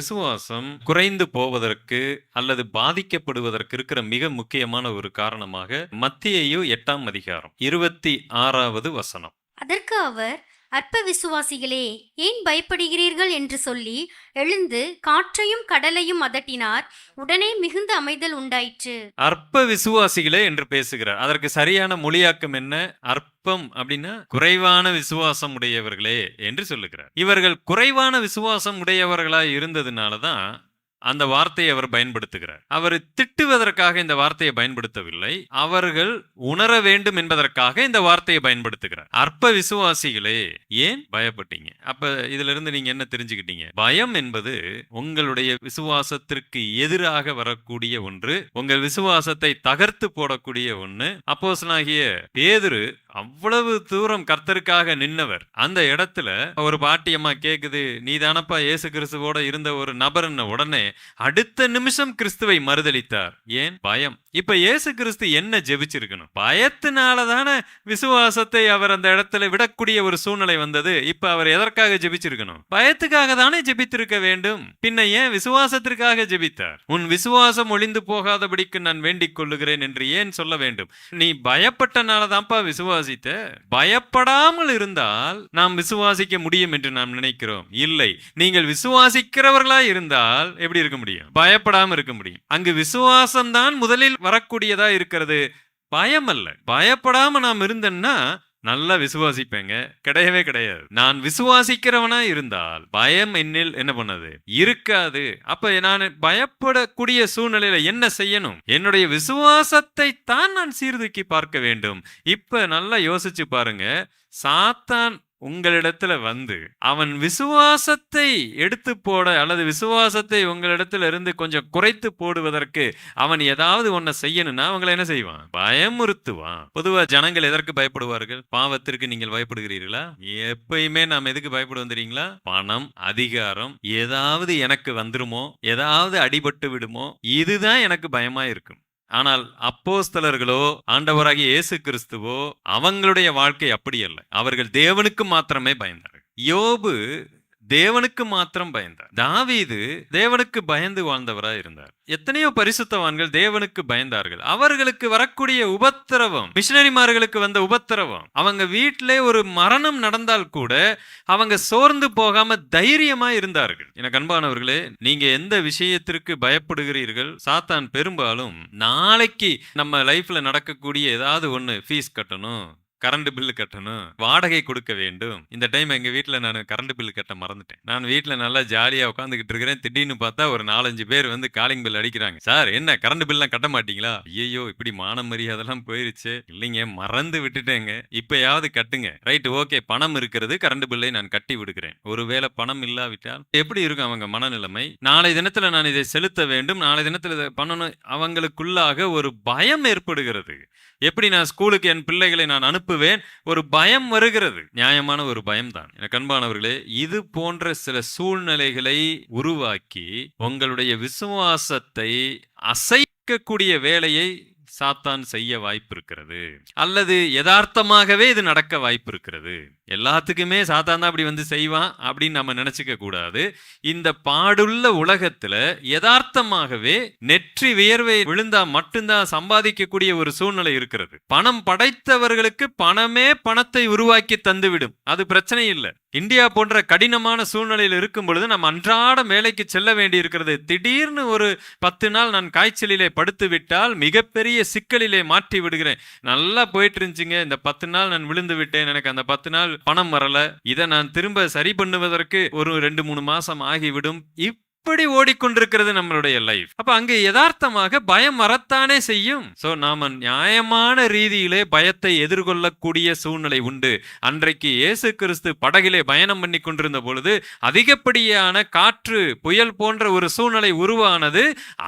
விசுவாசம் குறைந்து போவதற்கு அல்லது பாதிக்கப்படுவதற்கு இருக்கிற மிக முக்கியமான ஒரு காரணமாக மத்தியையு எட்டாம் அதிகாரம் இருபத்தி ஆறாவது வசனம். அதற்கு அவர் அற்ப விசுவாசிகளே ஏன் பயப்படுகிறீர்கள் என்று சொல்லி எழுந்து காற்றையும் கடலையும் அதட்டினார். உடனே மிகுந்த அமைதல் உண்டாயிற்று. அற்ப விசுவாசிகளே என்று பேசுகிறார். அதற்கு சரியான மொழியாக்கம் என்ன? அற்பம் அப்படின்னா குறைவான விசுவாசம் உடையவர்களே என்று சொல்லுகிறார். இவர்கள் குறைவான விசுவாசம் உடையவர்களாய் இருந்ததுனால தான் அந்த வார்த்தையை அவர் பயன்படுத்துகிறார். அவர் திட்டுவதற்காக இந்த வார்த்தையை பயன்படுத்தவில்லை. அவர்கள் உணர வேண்டும் என்பதற்காக இந்த வார்த்தையை பயன்படுத்துகிறார். அற்ப விசுவாசிகளே ஏன் பயப்பட்டீங்க? அப்ப இதுல இருந்து நீங்க என்ன தெரிஞ்சுக்கிட்டீங்க? பயம் என்பது உங்களுடைய விசுவாசத்திற்கு எதிராக வரக்கூடிய ஒன்று உங்கள் விசுவாசத்தை தகர்த்து போடக்கூடிய ஒன்று அப்போஸ்தலனாகிய பேதுரு அவ்வளவு தூரம் கர்த்தருக்காக நின்னவர். அந்த இடத்துல ஒரு பாட்டியம்மா கேக்குது நீ தானப்பா இயேசு கிறிஸ்துவோட இருந்த ஒரு நபர்ன உடனே அடுத்த நிமிஷம் கிறிஸ்துவை மறுதளித்தார். ஏன்? பயம். இப்ப இயேசு கிறிஸ்து என்ன ஜெபிச்சிருக்கணும்? பயத்தினால தானே விசுவாசத்தை அவர் அந்த இடத்துல விடக்கூடிய ஒரு சூழ்நிலை வந்தது. இப்ப அவர் எதற்காக ஜெபிச்சிருக்கணும்? பயத்துக்காக தானே ஜெபித்திருக்க வேண்டும். பின்ன ஏன் விசுவாசத்திற்காக ஜெபித்தார்? உன் விசுவாசம் ஒளிந்து போகாதபடிக்கு நான் வேண்டிக் கொள்ளுகிறேன் என்று ஏன் சொல்ல வேண்டும்? நீ பயப்பட்டனால தான்ப்பா விசுவாசித்த பயப்படாமல் இருந்தால் நாம் விசுவாசிக்க முடியும் என்று நாம் நினைக்கிறோம். இல்லை. நீங்கள் விசுவாசிக்கிறவர்களா இருந்தால் எப்படி இருக்க முடியும்? பயப்படாம இருக்க முடியும். அங்கு விசுவாசம் தான் முதலில் வரக்கூடியதா இருக்கிறது. பயம் அல்ல பயப்படாம நாம் இருந்தேன்னா நல்லா விசுவாசிப்பேங்க. கிடையவே கிடையாது. நான் விசுவாசிக்கிறவனா இருந்தால் பயம் என்னில் என்ன பண்ணது? இருக்காது. அப்ப நான் பயப்படக்கூடிய சூழ்நிலையில என்ன செய்யணும்? என்னுடைய விசுவாசத்தை தான் நான் சீர்தூக்கி பார்க்க வேண்டும். இப்ப நல்லா யோசிச்சு பாருங்க. சாத்தான் உங்களிடத்துல வந்து அவன் விசுவாசத்தை எடுத்து போட அல்லது விசுவாசத்தை உங்களிடத்துல இருந்து கொஞ்சம் குறைத்து போடுவதற்கு அவன் ஏதாவது ஒன்ன செய்யணும்னா அவங்களை என்ன செய்வான்? பயமுறுத்துவான். பொதுவா ஜனங்கள் எதற்கு பயப்படுவார்கள்? பாவத்திற்கு நீங்கள் பயப்படுகிறீர்களா? எப்பயுமே நாம் எதுக்கு பயப்படுவோம் தெரியுங்களா? பணம் அதிகாரம் ஏதாவது எனக்கு வந்துருமோ? ஏதாவது அடிபட்டு விடுமோ? இதுதான் எனக்கு பயமா இருக்கும் ஆனால் அப்போஸ்தலர்களோ ஆண்டவராகிய இயேசு கிறிஸ்துவோ அவங்களுடைய வாழ்க்கை அப்படி அல்ல. அவர்கள் தேவனுக்கு மாத்திரமே பயந்தார்கள் யோபு தேவனுக்கு மாத்திரம் பயந்தார். தாவீது தேவனுக்கு பயந்து வாழ்ந்தவராக இருந்தார். எத்தனையோ பரிசுத்தவான்கள் தேவனுக்கு பயந்தார்கள். அவர்களுக்கு வரக்கூடிய உபத்திரவம் மிஷினரிமார்களுக்கு வந்த உபத்திரவம் அவங்க வீட்டிலே ஒரு மரணம் நடந்தால் கூட அவங்க சோர்ந்து போகாம தைரியமா இருந்தார்கள். எனக்கு அன்பானவர்களே நீங்க எந்த விஷயத்திற்கு பயப்படுகிறீர்கள்? சாத்தான் பெரும்பாலும் நாளைக்கு நம்ம லைஃப்ல நடக்கக்கூடிய ஏதாவது ஒன்று ஃபீஸ் கட்டணும். கரண்ட் பில்லு கட்டணும் வாடகை கொடுக்க வேண்டும். இந்த டைம் எங்கள் வீட்டில் நான் கரண்ட் பில்லு கட்ட மறந்துட்டேன். நான் வீட்டில் நல்லா ஜாலியாக உட்காந்துக்கிட்டு இருக்கிறேன். திடீர்னு பார்த்தா ஒரு நாலஞ்சு பேர் வந்து காலிங் பில் அடிக்கிறாங்க. சார் என்ன? கரண்ட் பில்லாம் கட்ட மாட்டீங்களா? ஐயோ இப்படி மான மரியாதைலாம் போயிருச்சு. இல்லைங்க மறந்து விட்டுட்டேங்க. இப்பயாவது கட்டுங்க. ரைட் ஓகே பணம் இருக்கிறது கரண்ட் பில்லை நான் கட்டி விடுகிறேன். ஒருவேளை பணம் இல்லாவிட்டால் எப்படி இருக்கும் அவங்க மனநிலைமை? நாளை தினத்தில் நான் இதை செலுத்த வேண்டும். நாளை தினத்தில் இதை பண்ணணும். அவங்களுக்குள்ளாக ஒரு பயம் ஏற்படுகிறது. எப்படி நான் ஸ்கூலுக்கு என் பிள்ளைகளை நான் அனுப்புவேன்? ஒரு பயம் வருகிறது. நியாயமான ஒரு பயம் தான் எனக்கு அன்பானவர்களே இது போன்ற சில சூழ்நிலைகளை உருவாக்கி உங்களுடைய விசுவாசத்தை அசைக்கக்கூடிய வேலையை சாத்தான் செய்ய வாய்ப்பு இருக்கிறது அல்லது யதார்த்தமாகவே இது நடக்க வாய்ப்பு இருக்கிறது எல்லாத்துக்குமே சாத்தான் தான் அப்படி வந்து செய்வான் அப்படின்னு நம்ம நினச்சிக்க கூடாது. இந்த பாடுள்ள உலகத்துல யதார்த்தமாகவே நெற்றி வியர்வை விழுந்தா மட்டும்தான் சம்பாதிக்கக்கூடிய ஒரு சூழ்நிலை இருக்கிறது. பணம் படைத்தவர்களுக்கு பணமே பணத்தை உருவாக்கி தந்துவிடும். அது பிரச்சனை இல்லை. இந்தியா போன்ற கடினமான சூழ்நிலையில் இருக்கும் பொழுது நம்ம அன்றாட வேலைக்கு செல்ல வேண்டி இருக்கிறது திடீர்னு ஒரு பத்து நாள் நான் காய்ச்சலிலே படுத்து விட்டால் மிகப்பெரிய சிக்கலிலே மாற்றி விடுகிறேன். நல்லா போயிட்டு இருந்துச்சுங்க இந்த பத்து நாள் நான் விழுந்து விட்டேன். எனக்கு அந்த பத்து நாள் பணம் வரல. இதை நான் திரும்ப சரி பண்ணுவதற்கு ஒரு ரெண்டு மூணு மாசம் ஆகிவிடும். இப்படி ஓடிக்கொண்டிருக்கிறது நம்மளுடைய லைஃப் அப்ப அங்கு யதார்த்தமாக பயம் வரத்தானே செய்யும். சோ நாம நியாயமான ரீதியிலே பயத்தை எதிர்கொள்ளக்கூடிய சூழ்நிலை உண்டு. அன்றைக்கு இயேசு கிறிஸ்து படகிலே பயணம் பண்ணி கொண்டிருந்த பொழுது அதிகப்படியான காற்று புயல் போன்ற ஒரு சூழ்நிலை உருவானது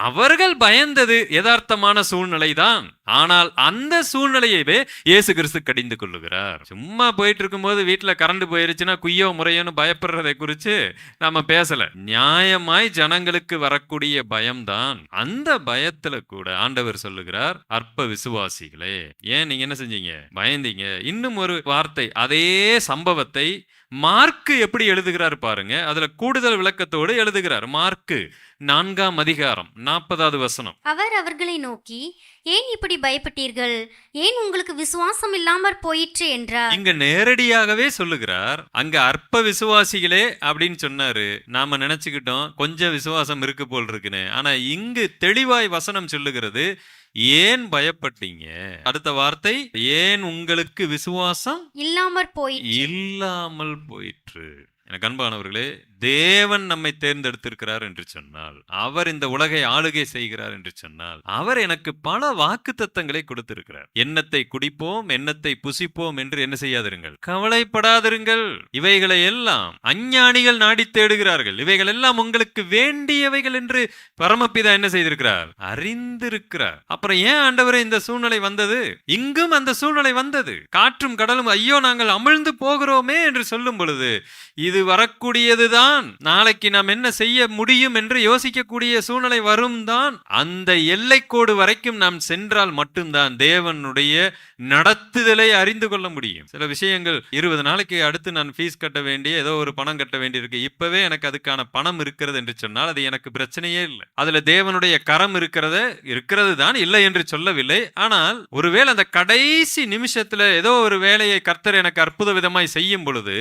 அவர்கள் பயந்தது யதார்த்தமான சூழ்நிலை தான். ஆனால் அந்த சூழ்நிலையவே இயேசு கிறிஸ்து கடிந்து கொள்ளுகிறார். சும்மா போயிட்டு இருக்கும்போது வீட்டுல கரண்ட் போயிருச்சுன்னா குய்யோ முறையோன்னு பயப்படுறதை குறித்து நாம பேசல. நியாயமாய் ஜனங்களுக்கு வரக்கூடிய பயம்தான். அந்த பயத்துல கூட ஆண்டவர் சொல்லுகிறார் அற்ப விசுவாசிகளே. ஏன் நீங்க என்ன செஞ்சீங்க? பயந்தீங்க. இன்னும் ஒரு வார்த்தை அதே சம்பவத்தை மார்க்கு எப்படி எழுதுகிறார் பாருங்க. அதுல கூடுதல் விளக்கத்தோடு எழுதுகிறார். மார்க்கு நான்காம் அதிகாரம் நாற்பதாவது வசனம். அவர் அவர்களை நோக்கி ஏன் இப்படி பயப்பட்டீர்கள்? ஏன் உங்களுக்கு விசுவாசம் இல்லாமற் போயிற்று? என்றார். இங்க நேரடியாகவே சொல்லுகிறார் அங்க அற்ப விசுவாசிகளே அப்படின்னு சொன்னாரு. நாம நினைச்சுக்கிட்டோம் கொஞ்சம் விசுவாசம் இருக்கு போல் இருக்குன்னு. ஆனா இங்கு தெளிவாய் வசனம் சொல்லுகிறது ஏன் பயப்பட்டீங்க? அடுத்த வார்த்தை ஏன் உங்களுக்கு விசுவாசம் இல்லாமற் போயிற்று? இல்லாமல் போயிற்று. எனக்கு அன்பானவர்களே தேவன் நம்மை தேர்ந்தெடுத்திருக்கிறார் என்று சொன்னால் அவர் இந்த உலகை ஆளுகை செய்கிறார் என்று சொன்னால் அவர் எனக்கு பல வாக்கு தத்தங்களை கொடுத்திருக்கிறார். எண்ணத்தை குடிப்போம் எண்ணத்தை புசிப்போம் என்று என்ன செய்யாதிருங்கள்? கவலைப்படாதிருங்கள். இவைகளை எல்லாம் அஞ்ஞானிகள் நாடி தேடுகிறார்கள். இவைகள் எல்லாம் உங்களுக்கு வேண்டியவைகள் என்று பரமபிதா என்ன செய்திருக்கிறார்? அறிந்திருக்கிறார். அப்புறம் ஏன் ஆண்டவரே இந்த சூழ்நிலை வந்தது? இங்கும் அந்த சூழ்நிலை வந்தது. காற்றும் கடலும் ஐயோ நாங்கள் அமிழ்ந்து போகிறோமே என்று சொல்லும் பொழுது இது வரக்கூடியதுதான் நாளைக்கு நாம் என்ன செய்ய முடியும் என்று யோசிக்கக்கூடிய சூழ்நிலை வரும் தான். அந்த எல்லைக்கோடு வரைக்கும் நாம் சென்றால் மட்டும்தான் தேவனுடைய நடத்துதலை அறிந்து கொள்ள முடியும். சில விஷயங்கள் இருபது நாளைக்கு அடுத்து நான் ஃபீஸ் கட்ட வேண்டிய ஏதோ ஒரு பணம் கட்ட வேண்டியிருக்கு. இப்பவே எனக்கு அதுக்கான பணம் இருக்கிறது என்று சொன்னால் அது எனக்கு பிரச்சனையே இல்லை. அதுல தேவனுடைய கரம் இருக்கிறத இருக்கிறது தான் இல்லை என்று சொல்லவில்லை. ஆனால் ஒருவேளை அந்த கடைசி நிமிஷத்துல ஏதோ ஒரு வேலையை கர்த்தர் எனக்கு அற்புத விதமாய் செய்யும் பொழுது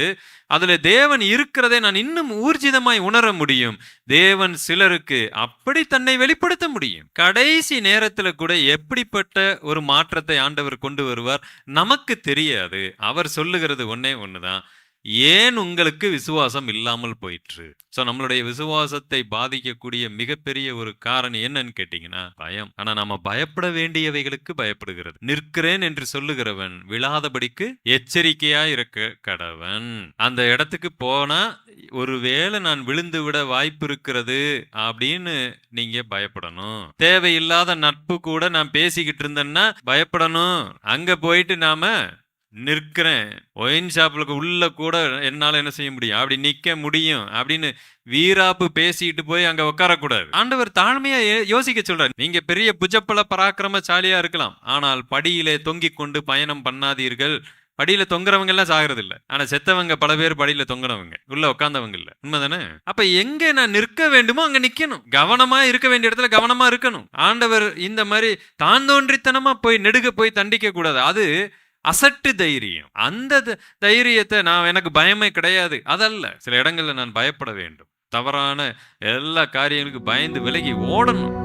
அதுல தேவன் இருக்கிறதை நான் இன்னும் ஊர்ஜிதமாய் உணர முடியும். தேவன் சிலருக்கு அப்படி தன்னை வெளிப்படுத்த முடியும். கடைசி நேரத்துல கூட எப்படிப்பட்ட ஒரு மாற்றத்தை ஆண்டவர் கொண்டு வருவார்? நமக்கு தெரியாது. அவர் சொல்லுகிறது ஒன்னே ஒண்ணுதான். ஏன் உங்களுக்கு விசுவாசம் இல்லாமல் போயிற்று? ஸோ நம்மளுடைய விசுவாசத்தை பாதிக்கக்கூடிய மிகப்பெரிய ஒரு காரணம் என்னன்னு கேட்டீங்கன்னா பயம். ஆனா நாம பயப்பட வேண்டியவைகளுக்கு பயப்படுகிறது. நிற்கிறேன் என்று சொல்லுகிறவன் விழாதபடிக்கு எச்சரிக்கையா இருக்க கடவன். அந்த இடத்துக்கு போனா ஒருவேளை நான் விழுந்து விட வாய்ப்பு இருக்கிறது அப்படின்னு நீங்க பயப்படணும். தேவையில்லாத நட்பு கூட நான் பேசிக்கிட்டு இருந்தேன்னா பயப்படணும். அங்க போயிட்டு நாம நிற்கிறேன். ஒயின் ஷாப்புக்கு உள்ள கூட என்னால் என்ன செய்ய முடியும்? அப்படி நிற்க முடியும். அப்படின்னு வீராப்பு பேசிட்டு போய் அங்கே உட்காரக்கூடாது ஆண்டவர் தாழ்மையாக யோசிக்க சொல்கிறார் நீங்கள் பெரிய புஜப்பல பராக்கிரமசாலியாக இருக்கலாம். ஆனால் படியிலே தொங்கிக் கொண்டு பயணம் பண்ணாதீர்கள். படியில தொங்குறவங்க எல்லாம் சாகிறது இல்ல ஆனா செத்தவங்க பல பேர் படியில தொங்குறவங்க. உள்ள உட்காந்தவங்க இல்ல. உண்மைதானே? அப்ப எங்க நான் நிற்க வேண்டுமோ அங்க நிக்கணும். கவனமா இருக்க வேண்டிய இடத்துல கவனமா இருக்கணும். ஆண்டவர் இந்த மாதிரி தான் தோன்றித்தனமா போய் நெடுக போய் தண்டிக்க கூடாது. அது அசட்டு தைரியம். அந்த த- தைரியத்தை நான் எனக்கு பயமே கிடையாது. அதல்ல. சில இடங்களில் நான் பயப்பட வேண்டும். தவறான எல்லா காரியங்களுக்கும் பயந்து விலகி ஓடணும்.